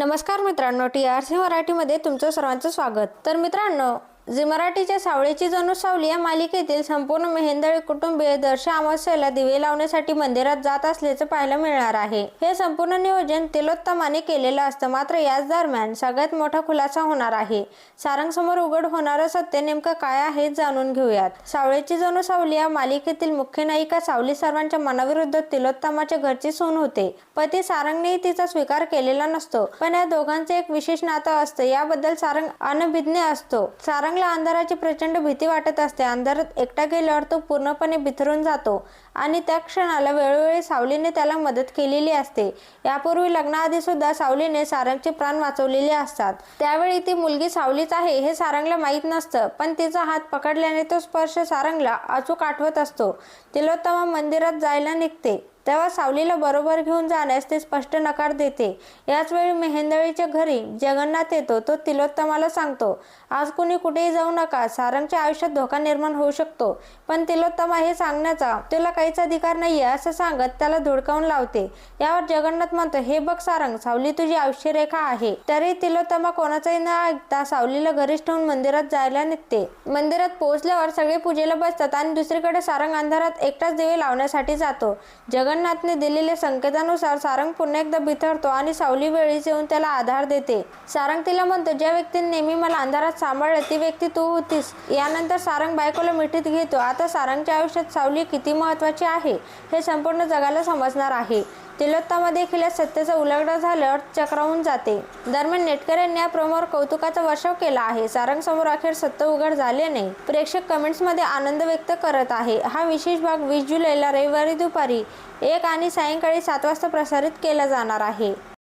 नमस्कार मित्रांनो T R C मराठीमध्ये तुमचं सर्वांचं स्वागत. तर मित्रांनो झी मराठीच्या सावळीची जणू सावली या मालिकेतील संपूर्ण मेहेंदळी कुटुंबीय दर्श अमावस्येला दिवे लावण्यासाठी मंदिरात जात असल्याचं पाहायला मिळणार आहे. हे संपूर्ण नियोजन तिलोत्तमाने केलेलं असतं. मात्र याच दरम्यान सगळ्यात मोठा खुलासा होणार आहे. सारंग समोर उघड होणारं सत्य नेमकं काय आहे जाणून घेऊयात. सावळीची जणू सावली या मालिकेतील मुख्य नायिका सावली सर्वांच्या मनाविरुद्ध तिलोत्तमाच्या घरची सून होते. पती सारंगनेही तिचा स्वीकार केलेला नसतो. पण या दोघांचे एक विशेष नातं असतं. याबद्दल सारंग अनभिज्ञ असतो. सारंग सारंगला अंधाराची प्रचंड भीती वाटत असते. अंधारात एकटा गेल्यावर तो पूर्णपणे बिथरून जातो आणि त्या क्षणाला वेळोवेळी सावलीने त्याला मदत केलेली असते. यापूर्वी लग्नाआधी सुद्धा सावलीने सारंगचे प्राण वाचवलेले असतात. त्यावेळी ती मुलगी सावलीच आहे हे सारंगला माहीत नसतं पण तिचा हात पकडल्याने तो स्पर्श सारंगला अचूक आठवत असतो. तिलोत्तमा मंदिरात जायला निघते. तेव्हा सावलीला बरोबर घेऊन जाण्यास ते स्पष्ट नकार देते. याच वेळी मेहेंदळीच्या घरी जगन्नाथ येतो तो तिलोत्तमाला सांगतो आज कुणी कुठेही जाऊ नका सारंगच्या आयुष्यात धोका निर्माण होऊ शकतो पण तिलोत्तमा हे सांगण्याचा तुला काहीच अधिकार नाहीये असं सांगत त्याला धुडकावून लावते. यावर जगन्नाथ म्हणतो हे बघ सारंग सावली तुझी आयुष्यरेखा आहे. तरी तिलोत्तमा कोणाचाही न ऐकता सावलीला घरीच ठेवून मंदिरात जायला निघते. मंदिरात पोहोचल्यावर सगळे पूजेला बसतात आणि दुसरीकडे सारंग अंधारात एकटाच दिवे लावण्यासाठी जातो. जगन्नाथने दिलेल्या संकेतानुसार सारंग पुन्हा एकदा बिथरतो आणि सावली वेळीच येऊन त्याला आधार देते. सारंग तिला म्हणतो ज्या व्यक्तीने नेहमी मला अंधारात सांभाळलं ती व्यक्ती तू होतीस. यानंतर सारंग बायकोला मिठीत घेतो. आता सारंगच्या आयुष्यात सावली किती महत्वाची आहे हे संपूर्ण जगाला समजणार आहे. तिलोत्तमा देखील या उलगडं उलगडा झाल्यावर चक्रावून जाते. दरम्यान नेटकर यांनी या प्रोमोवर कौतुकाचा वर्षाव केला आहे. सारंग समोर अखेर सत्य उघड झाले नाही प्रेक्षक कमेंट्समध्ये आनंद व्यक्त करत आहे. हा विशेष भाग वीस जुलैला रविवारी दुपारी एक आणि सायंकाळी सात वाजता प्रसारित केला जाणार आहे.